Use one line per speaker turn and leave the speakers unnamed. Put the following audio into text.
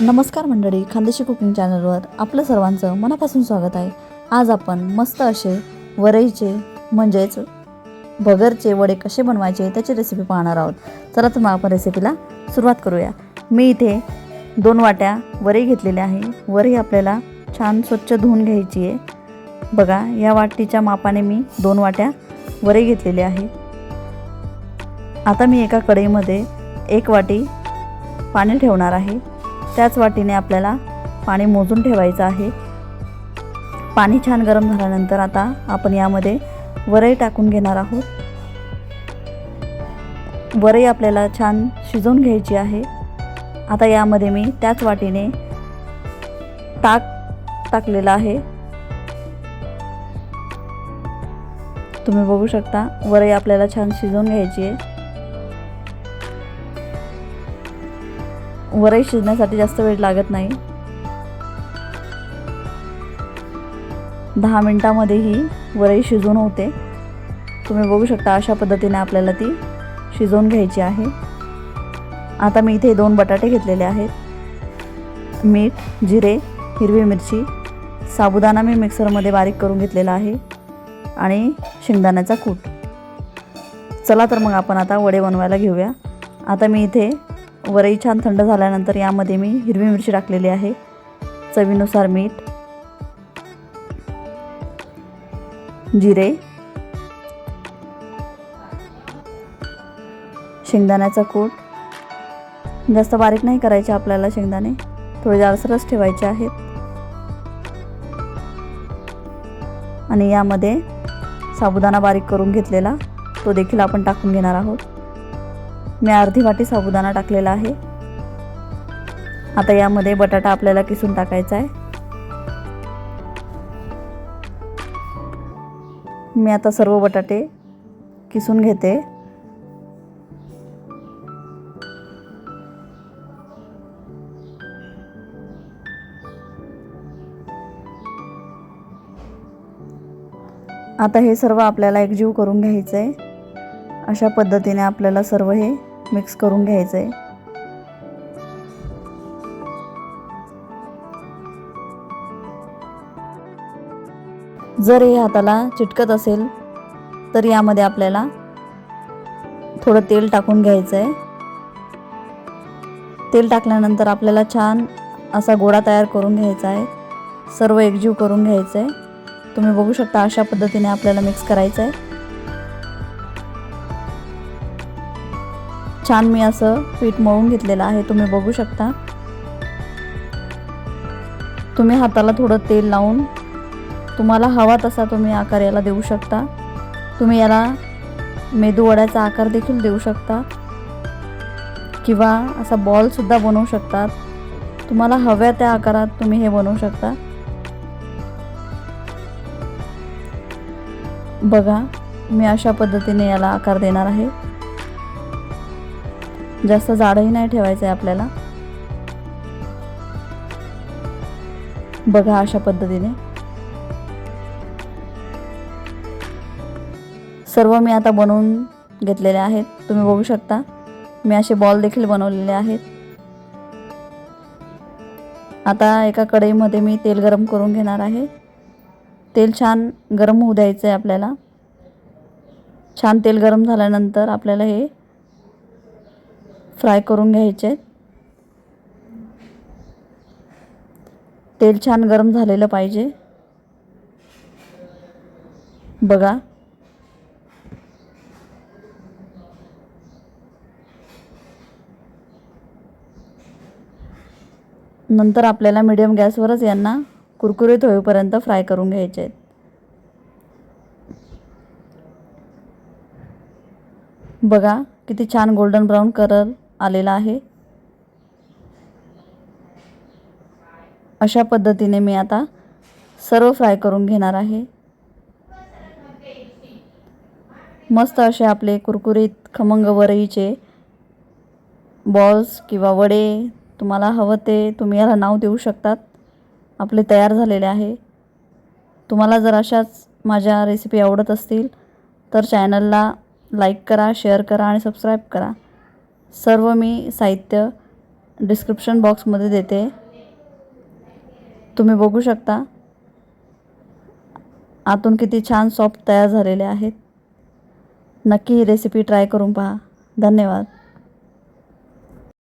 नमस्कार मंडळी खानदेशी कुकिंग चॅनलवर आपलं सर्वांचं मनापासून स्वागत आहे. आज आपण मस्त असे वरईचे म्हणजेच भगरचे वडे कसे बनवायचे त्याची रेसिपी पाहणार आहोत. चला तर मग आपण रेसिपीला सुरुवात करूया. मी इथे दोन वाट्या वरई घेतलेल्या आहे. वरई आपल्याला छान स्वच्छ धुवून घ्यायची आहे. बघा या वाटीच्या मापाने मी दोन वाट्या वरई घेतलेली आहे. आता मी एका कढईमध्ये एक वाटी पाणी ठेवणार आहे. त्याच वाटीने आपल्याला पाणी मोजून ठेवायचं आहे. पाणी छान गरम झाल्यानंतर आता आपण यामध्ये वरई टाकून घेणार आहोत. वरई आपल्याला छान शिजवून घ्यायची आहे. आता यामध्ये मी त्याच वाटीने ताक टाकलेलं आहे. तुम्ही बघू शकता वरई आपल्याला छान शिजवून घ्यायची आहे. वरई शिजण्यासाठी जास्त वेळ लागत नाही. दहा मिनटामध्ये ही वरई शिजून होते. तुम्ही बघू शकता अशा पद्धतीने आपल्याला ती शिजवून घ्यायची आहे. आता मी इथे दोन बटाटे घेतलेले आहेत. मीठ जिरे हिरवी मिरची साबुदाणा मी मिक्सरमध्ये बारीक करून घेतलेला आहे आणि शेंगदाण्याचा कूट. चला तर मग आपण आता वडे बनवायला घेऊया. आता मी इथे वरई छान थंड झाल्यानंतर यामध्ये मी हिरवी मिरची टाकलेली आहे. चवीनुसार मीठ जिरे शेंगदाण्याचा कूट. जास्त बारीक नाही करायचे आपल्याला शेंगदाणे थोडे जाडसरच ठेवायचे आहेत. आणि यामध्ये साबुदाणा बारीक करून घेतलेला तो देखील आपण टाकून घेणार आहोत. मी अर्धी वाटी साबुदाणा टाकलेला आहे. आता यामध्ये बटाटा आपल्याला किसून टाकायचा आहे. मी आता सर्व बटाटे किसून घेते. आता हे सर्व आपल्याला एकजीव करून घ्यायचं आहे अशा पद्धतीने आपल्याला सर्व हे मिक्स करून घ्यायचं आहे जर हे हाताला चिटकत असेल तर यामध्ये आपल्याला थोडं तेल टाकून घ्यायचं आहे तेल टाकल्यानंतर आपल्याला छान असा गोळा तयार करून घ्यायचा आहे. सर्व एकजीव करून घ्यायचं आहे तुम्ही बघू शकता अशा पद्धतीने आपल्याला मिक्स करायचं आहे छान मी असं पीठ मळून घेतलेलं आहे तुम्ही बघू शकता. तुम्ही हाताला थोडं तेल लावून तुम्हाला हवा तसा तुम्ही आकार याला देऊ शकता. तुम्ही याला मेदूवड्याचा आकार देखील देऊ शकता. किंवा असा बॉलसुद्धा बनवू शकतात तुम्हाला हव्या त्या आकारात तुम्ही हे बनवू शकता. बघा मी अशा पद्धतीने याला आकार देणार आहे. जास्त जाडही नाही ठेवायचं आहे आपल्याला. बघा अशा पद्धतीने. सर्व मी आता बनवून घेतलेले आहेत. तुम्ही बघू शकता. मी असे बॉल देखील बनवलेले आहेत. आता एका कढईमध्ये मी तेल गरम करून घेणार आहे. तेल छान गरम होऊ द्यायचं आहे आपल्याला. छान तेल गरम झाल्यानंतर आपल्याला हे फ्राय करून घ्यायचे. आहेत तेल छान गरम झालेलं पाहिजे. बघा. नंतर आपल्याला मीडियम गॅसवरच यांना कुरकुरीत होईपर्यंत फ्राय करून घ्यायचे आहेत. बघा किती छान गोल्डन ब्राऊन कलर आलेला आहे. अशा पद्धतीने मी आता सर्व फ्राय करून घेणार आहे. मस्त असे आपले कुरकुरीत खमंग वरईचे बॉल्स किंवा वडे तुम्हाला हवं ते तुम्ही याला नाव देऊ शकतात. आपले तयार झालेले आहे. तुम्हाला जर अशाच माझ्या रेसिपी आवडत असतील तर चॅनलला लाईक करा शेअर करा आणि सबस्क्राईब करा. सर्व मी साहित्य डिस्क्रिप्शन बॉक्समध्ये देते. तुम्ही बघू शकता. आतून किती छान सॉफ्ट तयार झालेले आहेत. नक्की ही रेसिपी ट्राय करून पहा. धन्यवाद.